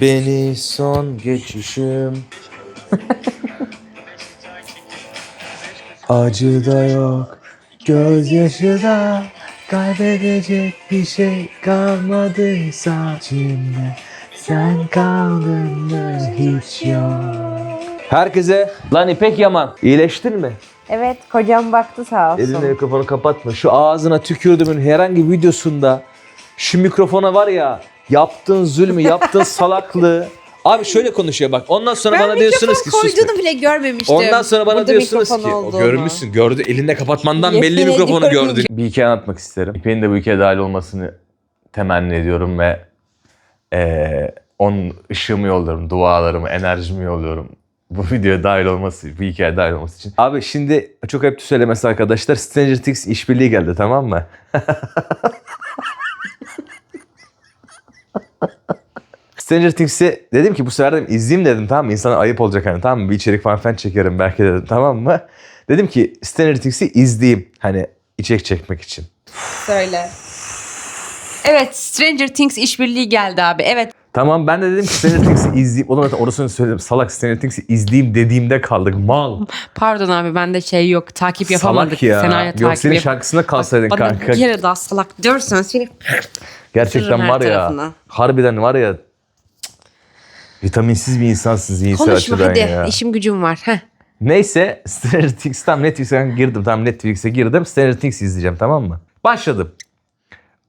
Beni son geçişim. Acı da yok, gözyaşı da kaybedecek bir şey kalmadıysa içimde sen kaldın mı hiç yok. Herkese lan İpek Yaman iyileştin mi? Evet kocam baktı sağ olsun. Elinle mikrofonu kapatma. Şu ağzına tükürdüğümün herhangi bir videosunda şu mikrofona var ya yaptığın zulmü, yaptığın salaklığı. Abi şöyle konuşuyor bak. Ondan sonra bana diyorsunuz ki sus. be. koyduğunu bile görmemiştim. Ondan sonra bana Burada diyorsunuz ki mikrofon o olduğunu. görmüşsün. Gördü elinde kapatmandan Yemin belli mikrofonu gördün. Bir hikaye anlatmak isterim. İpek'in de bu hikayeye dahil olmasını temenni ediyorum ve eee onun ışığımı yolluyorum, dualarımı, enerjimi yolluyorum. Bu videoya dahil olması, bu hikayeye dahil olması için. Abi şimdi çok hep söylemesi arkadaşlar Stranger Things işbirliği geldi tamam mı? Stranger Things'i dedim ki bu sefer dedim izleyeyim dedim tamam mı? İnsana ayıp olacak hani tamam mı? Bir içerik falan çekerim belki dedim tamam mı? Dedim ki Stranger Things'i izleyeyim hani içerik çekmek için. Söyle. Evet Stranger Things işbirliği geldi abi. Evet Tamam ben de dedim ki Stranger Things'i izleyeyim. O da zaten orasını söyledim. Salak Stranger Things'i izleyeyim dediğimde kaldık. Mal. pardon abi bende şey yok takip yapamadık. Salak ya. Senaryo Yok takip senin yap- şarkısına kalsaydın Bana kanka. bir kere daha salak diyorsan seni Gerçekten her var ya. tarafına. Harbiden var ya. Vitaminsiz bir insansın zihinsel konuşma hadi ya. işim gücüm var. Heh. Neyse Stranger Things tam Netflix'e girdim. Tam Netflix'e girdim. Stranger Things izleyeceğim tamam mı? Başladım.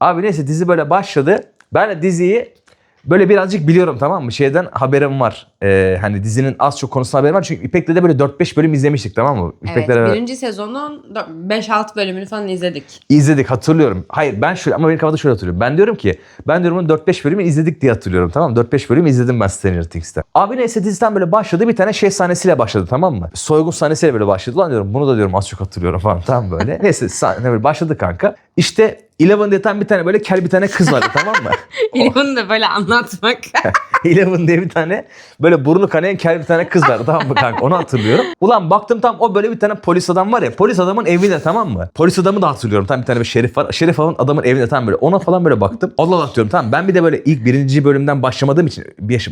Abi neyse dizi böyle başladı. Ben de diziyi böyle birazcık biliyorum tamam mı? Şeyden haberim var. Ee, hani dizinin az çok konusunda haberim var. Çünkü İpek'le de böyle 4-5 bölüm izlemiştik tamam mı? Evet İpek'le beraber birinci sezonun 5-6 bölümünü falan izledik. izledik hatırlıyorum. Hayır ben şöyle ama benim kafamda şöyle hatırlıyorum. Ben diyorum ki ben diyorum onun 4-5 bölümü izledik diye hatırlıyorum tamam mı? 4-5 bölüm izledim ben Stranger Things'te. Abi neyse diziden böyle başladı bir tane şey sahnesiyle başladı tamam mı? Soygun sahnesiyle böyle başladı. Lan diyorum bunu da diyorum az çok hatırlıyorum falan tamam böyle. neyse sahne böyle başladı kanka. İşte Eleven diye tam bir tane böyle kel bir tane kız vardı tamam mı? Bunu da böyle anlatmak. Eleven diye bir tane böyle burnu kanayan kel bir tane kız vardı tamam mı kanka onu hatırlıyorum. Ulan baktım tam o böyle bir tane polis adam var ya polis adamın evinde tamam mı? Polis adamı da hatırlıyorum tam bir tane bir şerif var. Şerif adamın adamın evinde tam böyle ona falan böyle baktım. Allah Allah diyorum tamam ben bir de böyle ilk birinci bölümden başlamadığım için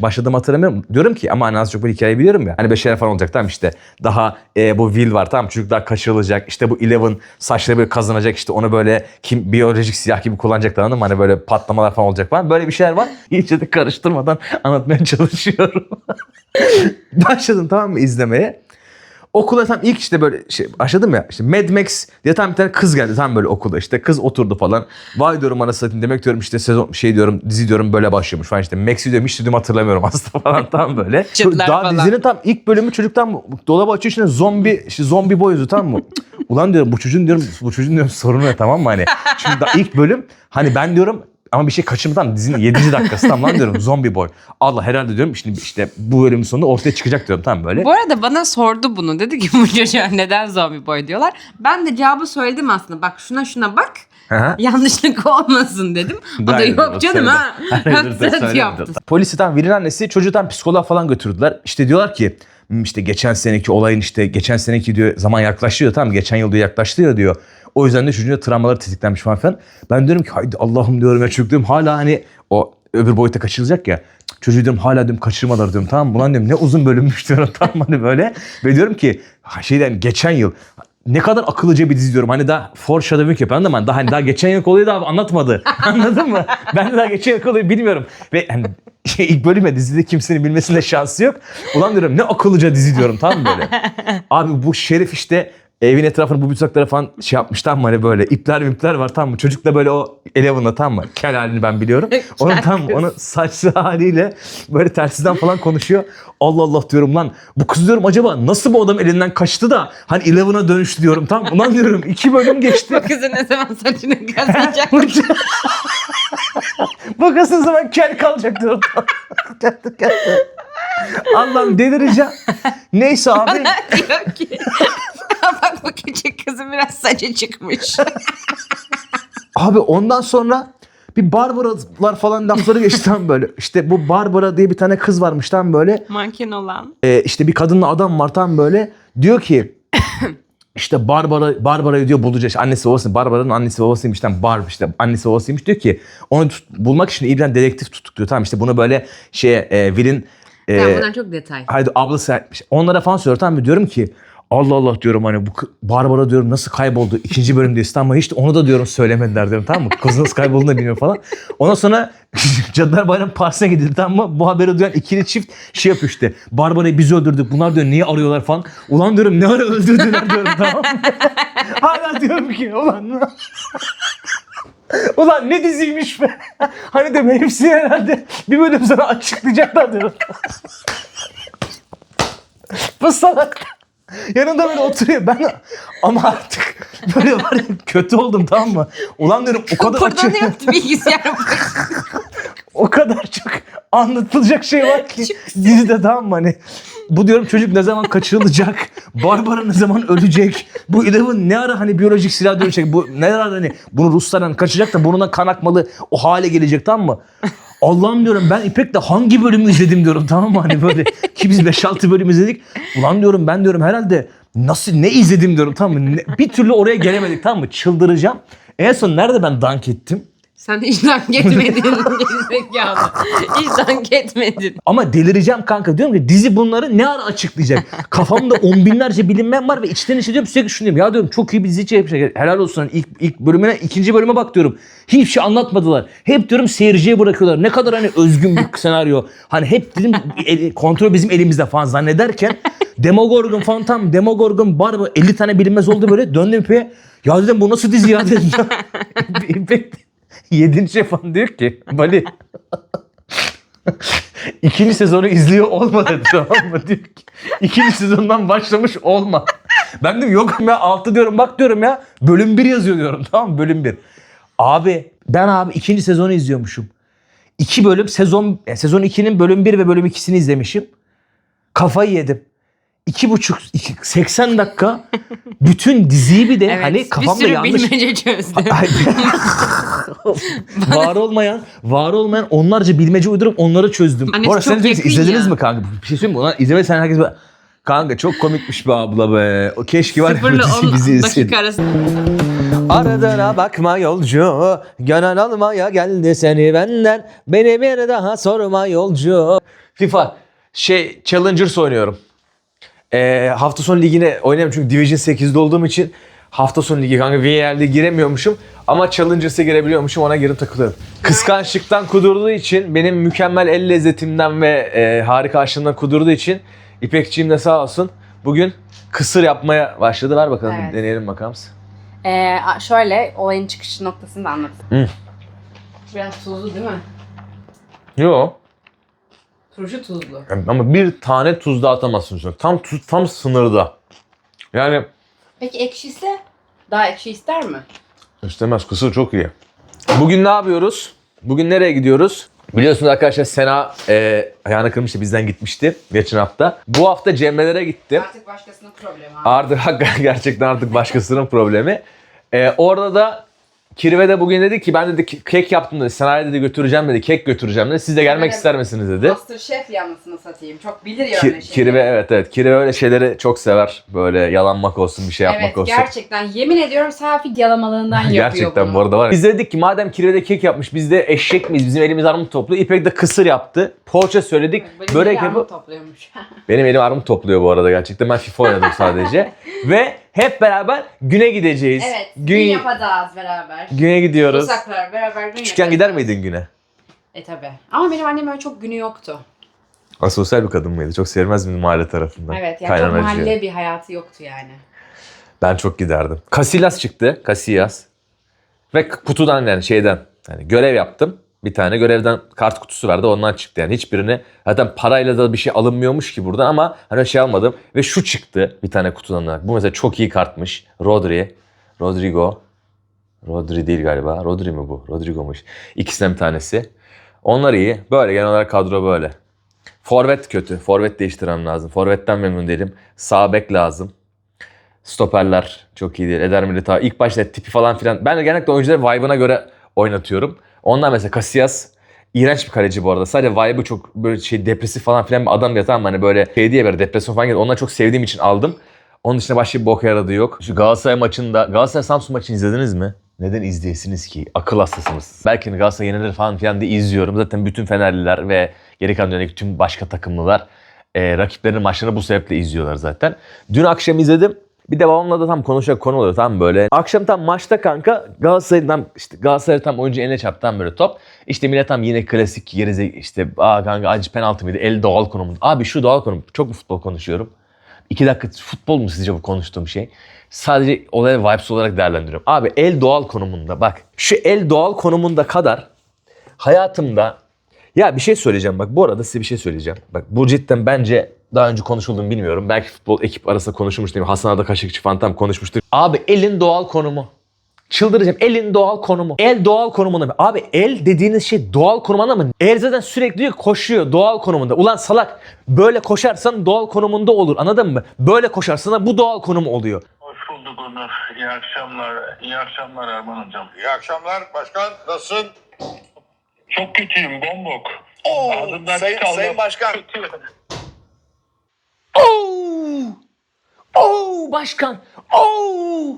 başladığımı hatırlamıyorum. Diyorum ki ama hani az çok bu hikayeyi biliyorum ya. Hani böyle şeyler falan olacak tamam işte daha e, bu Will var tamam çocuklar kaçırılacak. İşte bu Eleven saçları böyle kazanacak işte onu böyle kim biyolojik silah gibi kullanacaklar anladın mı? Hani böyle patlamalar falan olacak falan. Böyle bir şeyler var. İyice de karıştırmadan anlatmaya çalışıyorum. Başladım tamam mı izlemeye. Okula tam ilk işte böyle şey başladım ya işte Mad Max diye tam bir tane kız geldi tam böyle okulda işte kız oturdu falan. Vay diyorum anasını satayım demek diyorum işte sezon şey diyorum dizi diyorum böyle başlıyormuş falan işte Max'i diyorum hiç dedim hatırlamıyorum aslında falan tam böyle. Çıtlar Daha falan. dizinin tam ilk bölümü çocuktan dolaba açıyor içinde zombi işte zombi boyuzu tamam mı? Ulan diyorum bu çocuğun diyorum bu çocuğun diyorum sorunu ne tamam mı hani? Daha ilk bölüm hani ben diyorum ama bir şey kaçırmadan dizinin 7. dakikası tam lan diyorum zombi boy. Allah herhalde diyorum şimdi işte bu bölümün sonunda ortaya çıkacak diyorum tam böyle. Bu arada bana sordu bunu. Dedi ki bu çocuğa neden zombi boy diyorlar. Ben de cevabı söyledim aslında. Bak şuna şuna bak. Hı. Yanlışlık olmasın dedim. O da yok canım ha. Söyledi. yaptı. Polisi tam Vili'nin annesi çocuğu tam psikoloğa falan götürdüler. İşte diyorlar ki "Hmm, işte geçen seneki olayın işte geçen seneki diyor zaman yaklaşıyor tamam geçen yıl diyor yaklaşıyor diyor. O yüzden de da travmaları tetiklenmiş falan filan. Ben diyorum ki haydi Allah'ım diyorum ya çocuk diyorum hala hani o öbür boyuta kaçırılacak ya. Çocuğu diyorum hala diyorum kaçırmadılar diyorum tamam mı? Ulan diyorum ne uzun bölünmüş diyorum tamam hani böyle. Ve diyorum ki şeyden geçen yıl ne kadar akıllıca bir dizi diyorum. Hani daha foreshadowing yapıyor anladın mı? Daha, hani daha geçen yıl olayı da anlatmadı. Anladın mı? Ben de daha geçen yıl olayı bilmiyorum. Ve hani şey, ilk bölüme dizide kimsenin bilmesine şansı yok. Ulan diyorum ne akıllıca dizi diyorum tamam mı böyle? Abi bu şerif işte evin etrafını bu tuzaklara falan şey yapmış tamam mı? Hani böyle ipler ipler var tamam mı? Çocuk da böyle o Eleven'la tamam mı? Kel halini ben biliyorum. Onun tam onun saçlı haliyle böyle tersizden falan konuşuyor. Allah Allah diyorum lan. Bu kız diyorum acaba nasıl bu adam elinden kaçtı da hani Eleven'a dönüştü diyorum. Tamam ulan diyorum iki bölüm geçti. Kızı ne zaman saçını kazanacak? bu kız ne zaman kel kalacak diyorum. Allah'ım delireceğim. Neyse abi. diyor ki. Kızın biraz saçı çıkmış. Abi ondan sonra bir Barbaralar falan lafları geçti tam böyle. İşte bu Barbara diye bir tane kız varmış tam böyle. Manken olan. Ee, işte bir kadınla adam var tam böyle. Diyor ki işte Barbara Barbara'yı diyor bulacak. Annesi babası Barbara'nın annesi babasıymış. Tam Barb işte annesi babasıymış diyor ki onu tut- bulmak için iyi bir tane dedektif tuttuk diyor. Tamam işte bunu böyle şeye e, Will'in e, Tamam bunlar çok detay. haydi ablası. Onlara falan söylüyor tamam? Diyorum ki Allah Allah diyorum hani bu Barbara diyorum nasıl kayboldu? İkinci bölümde ama hiç onu da diyorum söylemediler diyorum tamam mı? Kız nasıl kaybolduğunu da bilmiyor falan. Ondan sonra Cadılar Bayramı Partisi'ne gidildi tamam mı? Bu haberi duyan ikili çift şey yapıyor işte. Barbara'yı biz öldürdük. Bunlar diyor niye arıyorlar falan. Ulan diyorum ne ara öldürdüler diyorum tamam mı? Hala diyorum ki ulan Ulan ne diziymiş be. Hani de hepsi herhalde bir bölüm sonra açıklayacaklar diyorum. Bu salak. Yanında böyle oturuyor. Ben ama artık böyle var ya kötü oldum tamam mı? Ulan diyorum o kadar açık, yaptı bilgisayar? o kadar çok anlatılacak şey var ki dizide tamam mı hani bu diyorum çocuk ne zaman kaçırılacak? Barbara ne zaman ölecek? Bu Eleven ne ara hani biyolojik silah dönecek? Bu ne ara hani bunu Ruslardan kaçacak da burnuna kan akmalı o hale gelecek tamam mı? Allah'ım diyorum ben İpek'le hangi bölümü izledim diyorum tamam mı hani böyle ki biz 5-6 bölüm izledik. Ulan diyorum ben diyorum herhalde nasıl ne izledim diyorum tamam mı? Ne- bir türlü oraya gelemedik tamam mı? Çıldıracağım. En son nerede ben dank ettim? Sen hiç dank etmedin. Gerizekalı. Hiç dank etmedin. Ama delireceğim kanka. Diyorum ki dizi bunları ne ara açıklayacak? Kafamda on binlerce bilinmeyen var ve içten içe diyorum sürekli şunu diyorum. Ya diyorum çok iyi bir dizi çekmişler. Helal olsun. Hani ilk, ilk bölümüne ikinci bölüme bak diyorum. Hiçbir şey anlatmadılar. Hep diyorum seyirciye bırakıyorlar. Ne kadar hani özgün bir senaryo. Hani hep dedim el- kontrol bizim elimizde falan zannederken Demogorgon falan tam Demogorgon Barba 50 tane bilinmez oldu böyle. Döndüm İpek'e. Ya dedim bu nasıl dizi ya dedim. İpek 7. şey falan diyor ki Bali İkinci sezonu izliyor olma dedi tamam mı? Diyor ki ikinci sezondan başlamış olma. Ben diyorum yok ya altı diyorum bak diyorum ya bölüm bir yazıyor diyorum tamam mı bölüm bir. Abi ben abi ikinci sezonu izliyormuşum. İki bölüm sezon e, sezon 2'nin bölüm 1 ve bölüm 2'sini izlemişim. Kafayı yedim. İki buçuk, iki- 80 dakika bütün diziyi bir de Evet. hani bir kafamda sürü yanlış bilmece çözdüm. Ay, var olmayan, var olmayan onlarca bilmece uydurup onları çözdüm. Annesi Bu arada çok sen yakın izlediniz ya. mi kanka? Bir şey söyleyeyim mi? Ulan izlemesen herkes böyle... Kanka çok komikmiş be abla be. O keşke var ya bu Sıfırla diziyi 10 bizi izleseydin. dakika arası. Aradığına bakma yolcu. Gönül almaya geldi seni benden. Beni bir daha sorma yolcu. FIFA şey Challengers oynuyorum. Ee, hafta sonu ligine oynayamıyorum çünkü Division 8'de olduğum için hafta sonu ligi kanka VR'de giremiyormuşum ama Challengers'a girebiliyormuşum ona girip takılıyorum. Kıskançlıktan kudurduğu için benim mükemmel el lezzetimden ve e, harika aşkımdan kudurduğu için İpekçiğim de sağ olsun bugün kısır yapmaya başladı. Ver bakalım Evet. deneyelim bakalım. Ee, a- şöyle olayın çıkış noktasını da. Hı. Biraz tuzlu değil mi? Yo. Turşu tuzlu. Ama bir tane tuz da atamazsın üstüne. Tam tuz tam sınırda. Yani Peki ekşiyse daha ekşi ister mi? istemez kısır çok iyi. Bugün ne yapıyoruz? Bugün nereye gidiyoruz? Biliyorsunuz arkadaşlar Sena e, ayağını kırmıştı bizden gitmişti geçen hafta. Bu hafta Cemre'lere gitti. Artık başkasının problemi abi. Artık gerçekten artık başkasının problemi. E, orada da Kirve de bugün dedi ki ben dedi kek yaptım dedi. Sena'ya dedi götüreceğim dedi. Kek götüreceğim dedi. Siz de gelmek Evet. ister misiniz dedi. Masterchef yanlısını satayım. Çok bilir ya Ki, öyle şeyleri. Kirve evet evet. Kirve öyle şeyleri çok sever. Böyle yalanmak olsun bir şey yapmak Evet olsun. gerçekten yemin ediyorum Safi yalamalığından yapıyor Gerçekten bunu. bu arada var. ya. Biz dedik ki madem Kirve'de kek yapmış biz de eşek miyiz? Bizim elimiz armut toplu. İpek de kısır yaptı. Poğaça söyledik. Benim börek yapıp. topluyormuş. Benim elim armut topluyor bu arada gerçekten. Ben FIFA oynadım sadece. Ve hep beraber güne gideceğiz. evet. Gün, Gün, yapacağız beraber. güne gidiyoruz. Uzaklar beraber gün Küçükken gider miydin güne? E tabi. Ama benim annem öyle çok günü yoktu. Asosyal bir kadın mıydı? Çok sevilmez miydi mahalle tarafından? Evet yani çok mahalle bir hayatı yoktu yani. Ben çok giderdim. Casillas çıktı. Casillas. Ve kutudan yani şeyden. Yani görev yaptım. Bir tane görevden kart kutusu verdi ondan çıktı yani hiçbirini zaten parayla da bir şey alınmıyormuş ki buradan ama hani şey almadım ve şu çıktı bir tane kutudan da. Bu mesela çok iyi kartmış. Rodri, Rodrigo. Rodri değil galiba. Rodri mi bu? Rodrigo'muş. İkisinden bir tanesi. Onlar iyi. Böyle genel olarak kadro böyle. Forvet kötü. Forvet değiştirmem lazım. Forvetten memnun değilim. Sağ bek lazım. Stoperler çok iyi değil. Eder Militao. İlk başta tipi falan filan. Ben de genellikle oyuncuları vibe'ına göre oynatıyorum. Ondan mesela Casillas iğrenç bir kaleci bu arada. Sadece vibe'ı çok böyle şey depresif falan filan bir adam ya tamam hani böyle şey diye böyle depresyon falan geldi. Onları çok sevdiğim için aldım. Onun dışında başka bir bok yaradığı yok. Şu Galatasaray maçında, Galatasaray Samsun maçını izlediniz mi? Neden izleyesiniz ki? Akıl hastasınız. Belki Galatasaray yenilir falan filan diye izliyorum. Zaten bütün Fenerliler ve geri kalan dünyadaki tüm başka takımlılar e, rakiplerinin maçlarını bu sebeple izliyorlar zaten. Dün akşam izledim. Bir de babamla da tam konuşacak konu oluyor tam böyle. Akşam tam maçta kanka Galatasaray'dan işte Galatasaray tam oyuncu eline çarptı tam böyle top. İşte millet tam yine klasik gerize işte aa kanka acı penaltı mıydı? El doğal konumu. Abi şu doğal konum. Çok mu futbol konuşuyorum? İki dakika futbol mu sizce bu konuştuğum şey? Sadece olaya vibes olarak değerlendiriyorum. Abi el doğal konumunda bak. Şu el doğal konumunda kadar hayatımda ya bir şey söyleyeceğim bak bu arada size bir şey söyleyeceğim. Bak bu cidden bence daha önce konuşulduğunu bilmiyorum. Belki futbol ekip arasında konuşulmuş değil mi? Hasan Arda Kaşıkçı falan tam konuşmuştur. Abi elin doğal konumu. Çıldıracağım. Elin doğal konumu. El doğal konumunda mı? Abi el dediğiniz şey doğal konumunda mı? El zaten sürekli koşuyor doğal konumunda. Ulan salak böyle koşarsan doğal konumunda olur anladın mı? Böyle koşarsan da bu doğal konumu oluyor. Hoş bulduk Onur. İyi akşamlar. İyi akşamlar Erman Hocam. İyi akşamlar başkan. Nasılsın? Çok kötüyüm bombok. Oo, Ağzımdan sayın, çıkan sayın laf başkan. kötü. Oo! Oo başkan. Oo!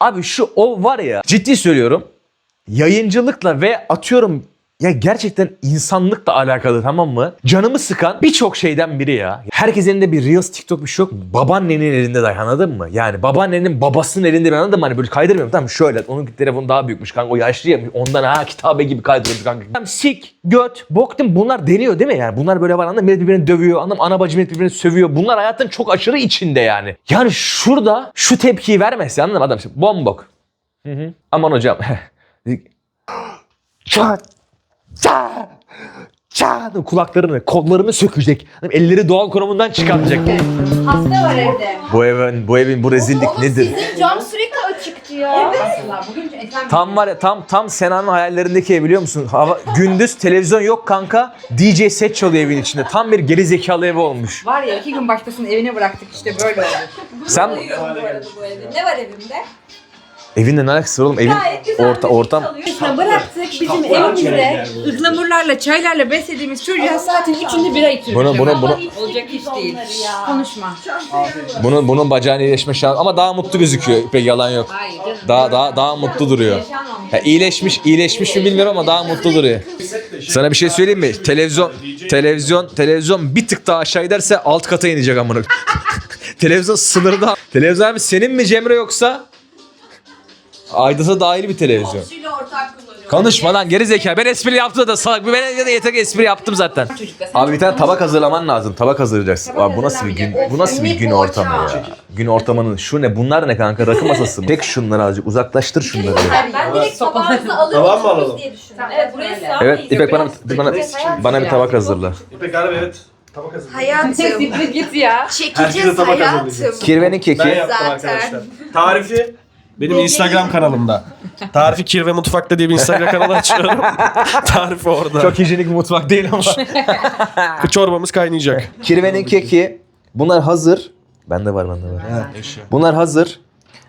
Abi şu o var ya ciddi söylüyorum. Yayıncılıkla ve atıyorum ya gerçekten insanlıkla alakalı tamam mı? Canımı sıkan birçok şeyden biri ya. Herkesin elinde bir Reels, TikTok bir şey yok. Babaannenin elinde dahi anladın mı? Yani babaannenin babasının elinde ben anladın mı? Hani böyle kaydırmıyorum tamam şöyle. Onun telefonu daha büyükmüş kanka. O yaşlı ya. Ondan ha kitabe gibi kaydırıyormuş kanka. Tamam sik, göt, boktum bunlar deniyor değil mi? Yani bunlar böyle var anladın? Millet birbirini dövüyor. Anladın mı? Ana bacı millet birbirini sövüyor. Bunlar hayatın çok aşırı içinde yani. Yani şurada şu tepkiyi vermezse anladın mı? Adam işte bombok. Hı hı. Aman hocam. Çat. Ça. Ça. Kulaklarını, kollarını sökecek. Elleri doğal konumundan çıkartacak. Hasta var evde. Bu evin, bu evin bu rezillik nedir? Sizin cam sürekli açık diyor. Asla. Bugün Tam var ya tam tam Sena'nın hayallerindeki ev biliyor musun? Hava, gündüz televizyon yok kanka. DJ set çalıyor evin içinde. Tam bir geri zekalı evi olmuş. var ya iki gün başkasının evine bıraktık işte böyle oldu. Sen Ne var evimde? Evinle ne alakası var oğlum? Evin Gayet güzel orta müzik ortam çalıyor. Sonra bıraktık bizim evimizde ıhlamurlarla çaylarla beslediğimiz çocuğa saatin üçünde bira içiriyoruz. Bunu- bunu- bunu- Olacak iş değil. Konuşma. bunun bunun bacağını iyileşme şansı ama daha mutlu gözüküyor. Pek yalan yok. Hayır canım. Daha daha daha mutlu duruyor. Ya iyileşmiş, iyileşmiş mi bilmiyorum ama daha mutlu duruyor. Sana bir şey söyleyeyim mi? Televizyon, televizyon, televizyon bir tık daha aşağı giderse alt kata inecek amına. televizyon sınırda. Televizyon abi senin mi Cemre yoksa? Aydın'a dahil bir televizyon. Komşuyla ortak kullanıyor. Konuşma lan geri zeka. Ben espri yaptım da salak. Ben ya da yeter espri yaptım zaten. Çocukla sen Abi bir tane tabak hazırlaman lazım. Tabak hazırlayacaksın. Tabak Abi bu nasıl bir gün? hazırlamayacak. Bu nasıl bir gün Minik ortamı poğaça. ya? Gün ortamının şu ne? Bunlar ne kanka? Rakı masası mı? Çek şunları azıcık. Uzaklaştır şunları. Ben direkt tabağınızı alır Tamam mı mısınız alalım? diye düşündüm. Tamam, Evet buraya öyle. Evet? İpek bana bana bana bir tabak hazırla. İpek abi evet. Tabak hazır. Hayatım. Siktir git ya. Herkese Çekeceğiz tabak hayatım. hazırlayacağız. Kirvenin Ben keki. yaptım Zaten. arkadaşlar. Tarifi benim Instagram kanalımda. Tarifi Kirve Mutfak'ta diye bir Instagram kanalı açıyorum. Tarifi orada. Çok hijyenik bir mutfak değil ama. Çorbamız kaynayacak. Kirvenin keki. Bunlar hazır. Bende var bende var. Bunlar hazır.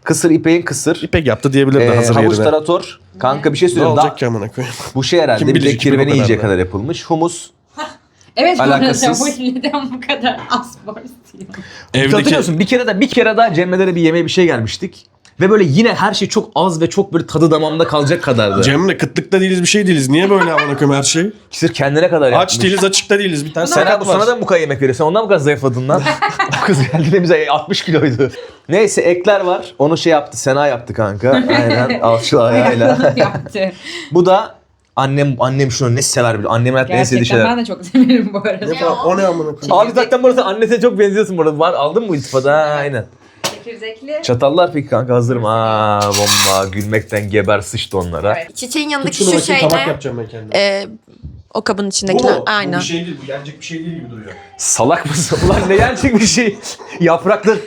Kısır İpek'in kısır. İpek yaptı diyebilirdi Ee, hazır havuç yerine. tarator. Kanka bir şey Ne söyleyeyim. olacak Daha, ki amına koyayım? bu şey herhalde Kim bir de bilecek kirveni kadar yiyecek da? kadar yapılmış. Humus. Evet bu arada Alakasız. bu neden bu kadar az var istiyor? Evdeki Hatırlıyorsun bir kere de bir kere daha Cemre'lere bir yemeğe bir şey gelmiştik. Ve böyle yine her şey çok az ve çok böyle tadı damağımda kalacak kadardı. Cemre kıtlıkta değiliz bir şey değiliz. Niye böyle amına koyayım her şey? Sırf kendine kadar yapmış. Aç değiliz açıkta değiliz. Bir tane Sen sakat var. sana da mı bu kadar yemek veriyor? Sen ondan mı bu kadar zayıfladın lan? o kız geldiğinde bize 60 kiloydu. Neyse ekler var. Onu şey yaptı. Sena yaptı kanka. Aynen alçı ayağıyla. Yaptı. bu da annem annem şunu ne sever bile. Annemin hayatta en sevdiği Gerçekten şeyler. ben de çok severim bu arada. Ne falan? O ne amına koyayım? Abi zaten burası annesine çok benziyorsun burada. Var, aldın mı? Ha, aynen. Çekirdekli. Çatallar peki kanka hazır mı? Aa bomba. Gülmekten geber sıçtı onlara. Evet. Çiçeğin yanındaki şu bakayım şey tabak ne? yapacağım ben kendime. Ee, o kabın Bu içindekiler. mu? Bu Aynen. bir şey değil. Bu yenecek bir şey değil gibi duruyor. Salak mısın? Ulan ne yenecek bir şey? Yapraklar.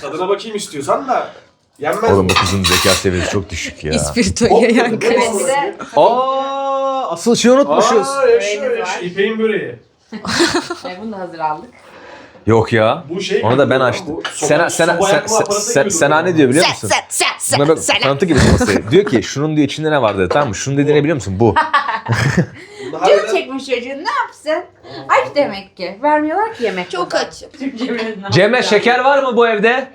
Tadına bakayım istiyorsan da yenmez Oğlum bu kızın zeka seviyesi çok düşük ya. İspirtoya yankı. Evet bir de Aa, asıl şey unutmuşuz. Aa, yaşa, Böreğimiz yaşa. var. İpeğin böreği. e, bunu da hazır aldık. Yok ya. Bu şey Onu da ben açtım. Sena, Sena, soba sen, yakma sen, aparatı sen, gibi Sena duruyor. ne diyor biliyor musun? Sen sen sen Buna sen. tanıtı gibi masayı. Diyor ki şunun diyor içinde ne var dedi tamam mı? Şunun dediğini biliyor musun? Bu. Canı çekmiş çocuğun ne yapsın? Aç demek ki. Vermiyorlar ki yemek. Çok açım. Cemre şeker var mı bu evde?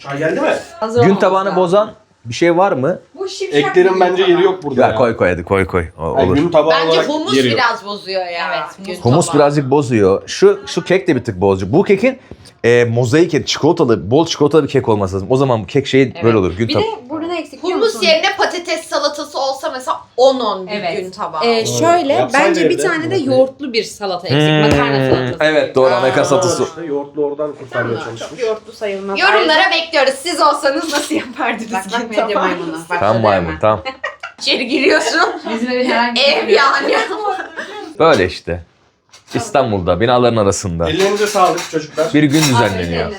Çay geldi mi? Hazır Gün olmamız tabağını lazım. bozan bir şey var mı? Bu şipşak Eklerin bence gün yeri yok burada. Ya koy koy hadi koy koy. O- Yani olur. günün tabağı Bence olarak humus yeri yok. biraz bozuyor ya. Evet, Gün Humus tabağı. birazcık bozuyor. Şu şu kek de bir tık bozucu. Bu kekin e, mozaik et, çikolatalı, bol çikolatalı bir kek olması lazım. O zaman bu kek şey böyle olur. Gün Bir tab- de burada ne eksik biliyor Humus musun? yerine patates salatası olsa mesela 10-10 bir Evet. gün tabağı. Ee, şöyle Yapsaydı bence bir evde. tane de yoğurtlu bir salata eksik. Hmm, Makarna salatası. Evet doğru Amerikan Aa, salatası. işte yoğurtlu oradan kurtarmaya çalışmış. Çok yoğurtlu sayılmaz. Yorumlara bekliyoruz. Siz olsanız nasıl yapardınız? Bak bak gün medya tabağı? maymunu. Bak, Tam maymun hemen. tam. İçeri giriyorsun. Bizim evin herhangi bir Ev yani. Böyle işte. İstanbul'da binaların arasında. Ellerinize sağlık çocuklar. Bir gün düzenleniyor.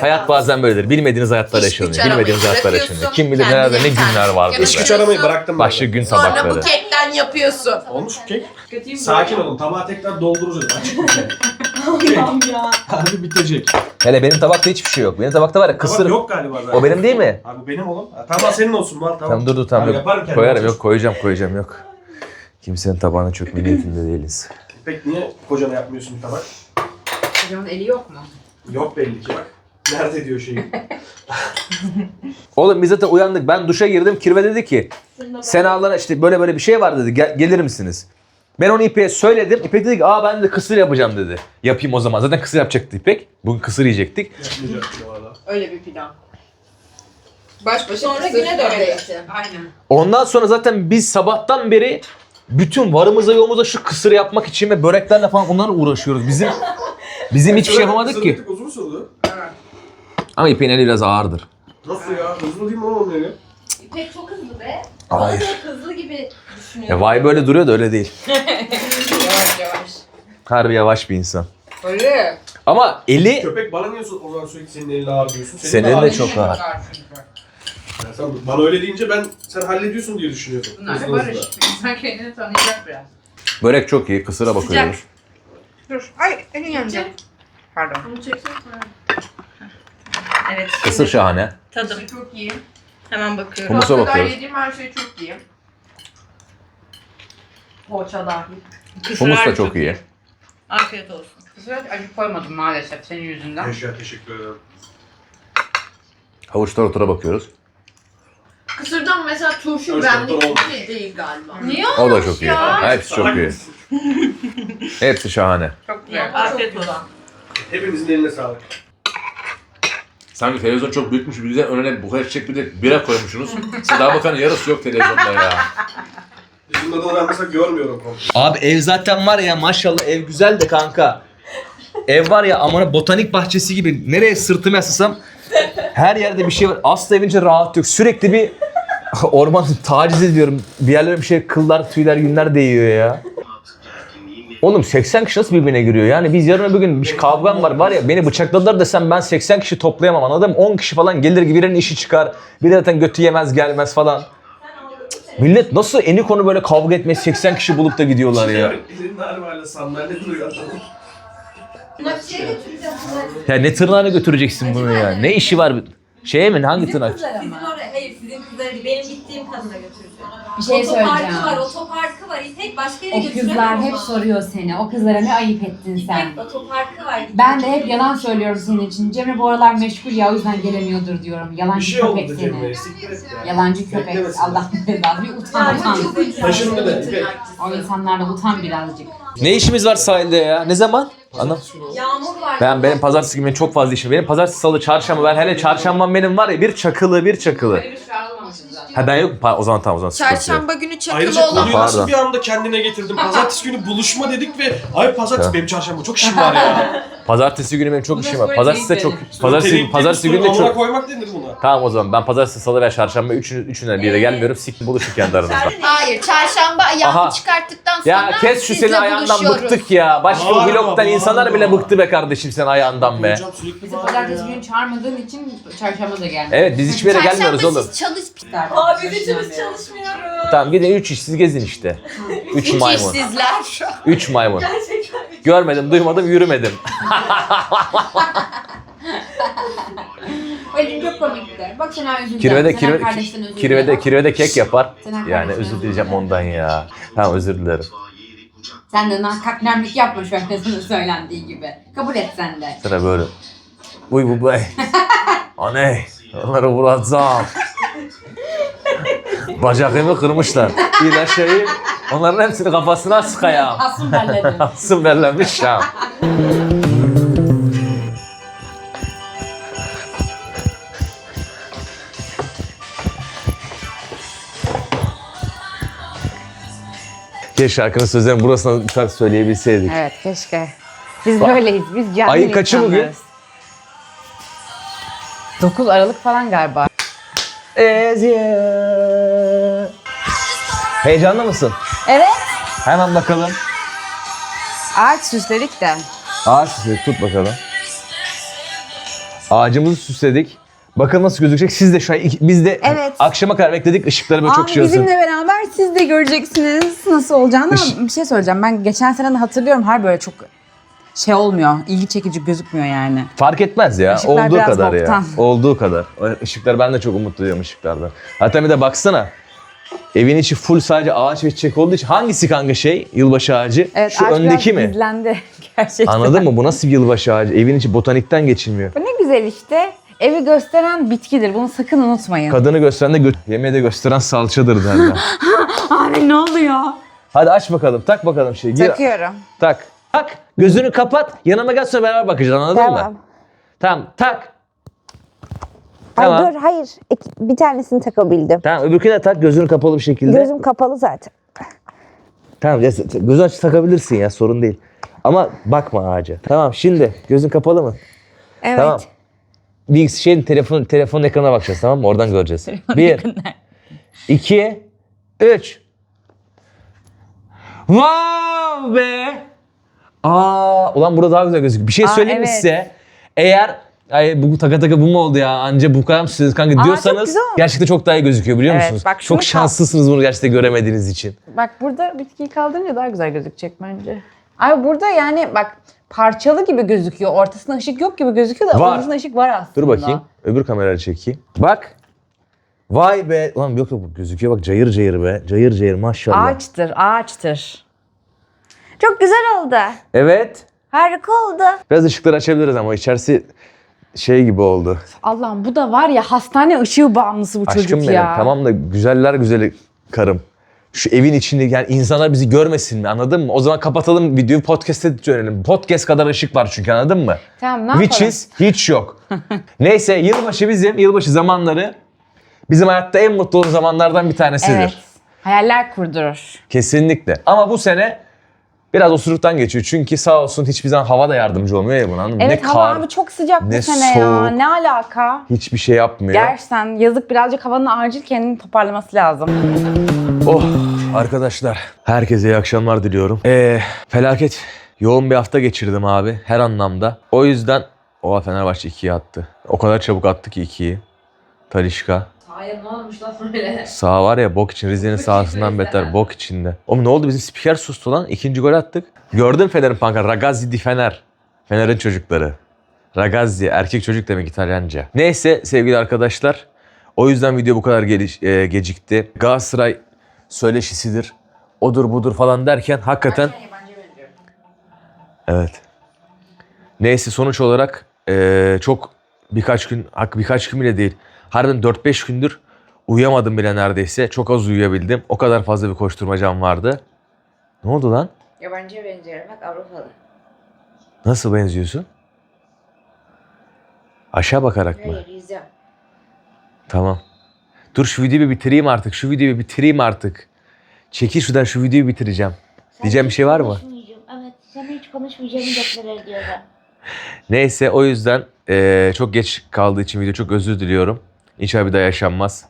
Hayat bazen böyledir. Bilmediğiniz hayatlar İş yaşanıyor. aramayı Bilmediğiniz hayatlar bırakıyorsun, yaşanıyor. Kim bilir ne kendine bir günler tane vardır. İş güç aramayı bıraktım ben. Başka gün Sonra bu sabahları. kekten yapıyorsun. Olmuş mu kek? Kötüyüm Sakin olun. Tabağı tekrar dolduracağız. Açık mı kek? Harbi bitecek. Hele benim tabakta hiçbir şey yok. Benim tabakta var ya Kısır kısır. yok galiba zaten. O benim değil mi? Abi benim oğlum. Ha, tamam senin olsun var tamam. Tamam dur dur tamam Abi yok. yaparım kendim. Koyarım yok koyacağım koyacağım yok. Kimsenin tabağına çökme niyetinde değiliz. Pek niye kocana yapmıyorsun bir tabak? Çocuğun eli yok mu? Yok belli ki bak. Nerede diyor şeyi. Oğlum biz zaten uyandık. Ben duşa girdim. Kirve dedi ki Senalara işte böyle böyle bir şey var dedi. Gel- gelir misiniz? Ben onu İpek'e söyledim. İpek dedi ki aa ben de kısır yapacağım dedi. Yapayım o zaman. Zaten kısır yapacaktı İpek. Bugün kısır yiyecektik. Öyle bir plan. Baş başa Sonra güne evet. döneceksin. Aynen. Ondan sonra zaten biz sabahtan beri bütün varımıza yoğumuza şu kısır yapmak için ve böreklerle falan onlarla uğraşıyoruz. Bizim bizim hiçbir şey yapamadık ki. Uzun mu? Ama İpek'in eli biraz ağırdır. Nasıl ya? Hızlı değil mi oğlum eli? İpek çok hızlı be. Hayır. Çok hızlı gibi düşünüyorum. Ya vay böyle duruyor da öyle değil. Yavaş yavaş. Harbi yavaş bir insan. Öyle. Ama eli Köpek bana niye o zaman sürekli senin elini ağır diyorsun? Senin de de ağır. çok ağır. Ya sen bana öyle deyince ben sen hallediyorsun diye düşünüyorum. Bunlar da Hızlı hızlı. barış. İnsan kendini tanıyacak biraz. börek çok iyi. Kısıra bakıyoruz. Dur. Ay elin yanacak. Pardon. Evet. Kısır şahane. Tadım. Çok iyi. Hemen bakıyorum. Humusa Haftada bakıyoruz. yediğim her şey çok iyi. Poğaça dahil. Humus da çok iyi. Afiyet olsun. Kısır acı koymadım maalesef senin yüzünden. Teşekkür, teşekkür ederim. Havuçlar otura bakıyoruz. Kısırdan mesela turşu Evet, benlik olmuş. bir şey değil galiba. Niye? O da çok iyi. Hepsi çok iyi. Hepsi şahane. Çok güzel. Afiyet olsun. Hepinizin eline sağlık. Sanki televizyon çok büyükmüş. Bir de önüne buhar çiçek bir de bira koymuşsunuz. Seda Bakan'ın yarısı yok televizyonda ya. Bizim ben mesela görmüyorum komple. Abi ev zaten var ya maşallah ev güzel de kanka. Ev var ya amına botanik bahçesi gibi. Nereye sırtımı yaslasam her yerde bir şey var. Asla evince rahat yok. Sürekli bir orman taciz ediyorum. Bir yerlere bir şey kıllar, tüyler, günler değiyor ya. Oğlum 80 kişi nasıl birbirine giriyor? Yani biz yarın öbür gün bir kavgam var var ya beni bıçakladılar desem ben 80 kişi toplayamam anladın mı? 10 kişi falan gelir gibi birinin işi çıkar. Biri zaten götü yemez gelmez falan. Millet nasıl eni konu böyle kavga etmeye 80 kişi bulup da gidiyorlar ya. Harmayla sandalye duruyor. Ya ne tırnağına götüreceksin bunu ya? Ne işi var? Şeye mi? Hangi tırnak? Sizin oraya, hayır sizin kızları değil, benim gittiğim kadına götüreceğim. Bir şey otoparkı söyleyeceğim. var, otoparkı var. İpek başka yere O götüremem kızlar hep ama. soruyor seni. O kızlara ne ayıp ettin sen. İpek otoparkı var. Ben de hep yalan söylüyorum senin için. Cemre bu aralar meşgul ya o yüzden gelemiyordur diyorum. Bir Yalancı şey köpek oldu seni. Cemre'ye. Siktir et ya. Yalancı köpek. Beklemesin. Allah belanı. Bir utan utan. Taşındı da İpek. O insanlarla utan birazcık. Ne işimiz var sahilde ya? Ne zaman? Anlam. Yağmur var. Ben benim pazartesi günü çok fazla işim. Benim pazartesi, salı, çarşamba ben hele çarşambam benim var ya bir çakılı bir çakılı. Ha ben yok. Pa- o zaman tamam o zaman sıkıntı yok. Çarşamba günü çakılı Ayrıca olan konuyu nasıl Pardon. bir anda kendine getirdin? Pazartesi günü buluşma dedik ve ay pazartesi benim çarşamba çok işim var ya. Pazartesi günü benim çok işim var. böyle Pazartesi de çok verir? pazartesi Televizyon pazartesi günü de amına çok koymak denir buna. Tamam o zaman ben pazartesi, salı ve çarşamba üçünü, üçünden bir yere gelmiyorum. Sik buluştuk kendi aranızda. Hayır, çarşamba ayağımı Aha. çıkarttıktan sonra Ya kes şu sizle seni ayağından buluşuyoruz. bıktık ya. Başka Bağırma, bir vlogtan insanlar bağırma. bile bıktı be kardeşim sen ayağından be. Hocam sürekli Bizi bağırıyor pazartesi ya. günü çağırmadığın için çarşamba da gelmedi. Evet biz hiçbir yere gelmiyoruz Çarşamba oğlum. siz çalış. Abi biz hiçbir çalışmıyoruz. Tamam gidin üç iş siz gezin işte. Üç maymun. işsizler. Üç maymun. Gerçekten. Görmedim, duymadım, yürümedim. Ecim çok komikti. Bak Sena üzüldü. Kirvede, Sena kirvede, kardeşten özür kirvede, kirvede kek yapar. Sen Yani kardeşine özür özür dileyeceğim dile. ondan ya. Tamam özür dilerim. Sen de kaknemlik yapma şu an sana söylendiği gibi. Kabul et sen de. Sıra böyle. Uy bu bey. Anne. Onları vuracağım. Bacakımı kırmışlar. İlaç şeyi. Onların hepsini kafasına sıkayım. Asım derledim. Asım derlenmiş ya. Keşke şarkının sözlerini burasına bir söyleyebilseydik. Evet keşke. Biz böyleyiz. Biz cahil Ayın kaçı bugün? insanlarız. 9 Aralık falan galiba. Ezye. Heyecanlı mısın? Evet. Hemen bakalım. Ağaç süsledik de. Ağaç süsledik tut bakalım. Ağacımızı süsledik. Bakın nasıl gözükecek. Siz de şu an biz de Evet. akşama kadar bekledik ışıkları böyle çok Abi şey olsun. bizimle beraber siz de göreceksiniz nasıl olacağını Iş- bir şey söyleyeceğim. Ben geçen sene de hatırlıyorum her böyle çok şey olmuyor. ilgi çekici gözükmüyor yani. Fark etmez ya. Işıklar olduğu kadar ya. boktan. Olduğu kadar. Işıklar ben de çok umutluyum ışıklardan. Hatta bir de baksana. Evin içi full sadece ağaç ve çiçek olduğu için hangisi kanka şey? Yılbaşı ağacı. Evet, Şu ağaç öndeki biraz mi? gizlendi gerçekten. Anladın mı? Bu nasıl bir yılbaşı ağacı? Evin içi botanikten geçilmiyor. Bu ne güzel işte. Evi gösteren bitkidir. Bunu sakın unutmayın. Kadını gösteren de gö- yemeği de gösteren salçadır derler. Abi ne oluyor? Hadi aç bakalım. Tak bakalım şey. Gir- Takıyorum. Tak. Tak. Gözünü kapat. Yanıma gel sonra beraber bakacağız anladın mı? Tamam. Tak. Tamam. Ay dur hayır. Bir tanesini takabildim. Tamam öbürküne de tak gözünü kapalı bir şekilde. Gözüm kapalı zaten. Tamam ya, gözün aç takabilirsin ya sorun değil. Ama bakma ağaca. Tamam şimdi gözün kapalı mı? Evet. Tamam. Bir şeyin telefon telefon ekranına bakacağız tamam mı? Oradan göreceğiz. Bir, iki, üç. Wow be! Aa, ulan burada daha güzel gözüküyor. Bir şey Aa, söyleyeyim mi evet. size? Eğer ay bu taka taka bu mu oldu ya? Anca bu kadar mısınız kanka çok diyorsanız güzel olmuş. gerçekten çok daha iyi gözüküyor biliyor Evet, musunuz? bak şunu çok kal- şanslısınız bunu gerçekten göremediğiniz için. Bak burada bitkiyi kaldırınca daha güzel gözükecek bence. Abi burada yani bak parçalı gibi gözüküyor. Ortasında ışık yok gibi gözüküyor da Var. ortasında ışık var aslında. Dur bakayım. Öbür kamerayla çekeyim. Bak. Vay be. Ulan yok yok gözüküyor bak cayır cayır be. Cayır cayır maşallah. Ağaçtır, ağaçtır. Çok güzel oldu. Evet. Harika oldu. Biraz ışıkları açabiliriz ama içerisi şey gibi oldu. Allah'ım bu da var ya hastane ışığı bağımlısı bu Aşkım çocuk benim. ya. Tamam da güzeller güzeli karım. Şu evin içinde yani insanlar bizi görmesin mi anladın mı? O zaman kapatalım videoyu podcast'e dönelim. Podcast kadar ışık var çünkü anladın mı? Tamam ne yapalım? Which is hiç yok. Neyse yılbaşı bizim yılbaşı zamanları bizim hayatta en mutlu olduğumuz zamanlardan bir tanesidir. Evet. Hayaller kurdurur. Kesinlikle. Ama bu sene biraz osuruktan geçiyor. Çünkü sağ olsun hiçbir zaman hava da yardımcı olmuyor ya buna. anladın mı? Evet ne hava kar, abi çok sıcak bu ne sene ya. soğuk. Ne alaka? hiçbir şey yapmıyor. Gerçekten yazık birazcık havanın acil kendini toparlaması lazım. Oh arkadaşlar herkese iyi akşamlar diliyorum. Ee, felaket yoğun bir hafta geçirdim abi her anlamda. O yüzden Oha Fenerbahçe 2'ye attı. O kadar çabuk attı ki 2'yi. Talişka. Hayır ne olmuş lan böyle? Sağ var ya bok için Rize'nin sahasından beter bok içinde. Oğlum ne oldu bizim spiker sustu lan. İkinci gol attık. Gördün Fener'in pankartı. Ragazzi di Fener. Fener'in çocukları. Ragazzi erkek çocuk demek İtalyanca. Neyse sevgili arkadaşlar. O yüzden video bu kadar geliş- e, gecikti. Galatasaray söyleşisidir. Odur budur falan derken hakikaten... Evet. Neyse sonuç olarak e, çok birkaç gün, birkaç gün bile değil. Harbiden 4-5 gündür uyuyamadım bile neredeyse. Çok az uyuyabildim. O kadar fazla bir koşturmacam vardı. Ne oldu lan? Yabancıya benziyorum bak Avrupalı. Nasıl benziyorsun? Aşağı bakarak mı? Hayır yüzüyorum. Tamam. Dur şu videoyu bitireyim artık. Şu videoyu bitireyim artık. Çekil şuradan şu videoyu bitireceğim. Diyeceğim bir şey var mı? Evet. Sana hiç konuşmayacağımı deklar ediyorum. Neyse o yüzden eee, çok geç kaldığı için video çok özür diliyorum. İnşallah bir daha yaşanmaz.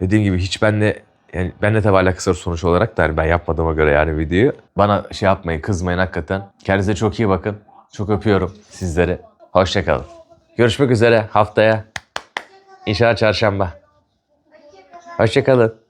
Dediğim gibi hiç benle yani benle tabi alakası var sonuç olarak da yani ben yapmadığıma göre yani videoyu. Bana şey yapmayın kızmayın hakikaten. Kendinize çok iyi bakın. Çok öpüyorum sizleri. Hoşçakalın. Görüşmek üzere haftaya. İnşallah çarşamba. Hoşçakalın.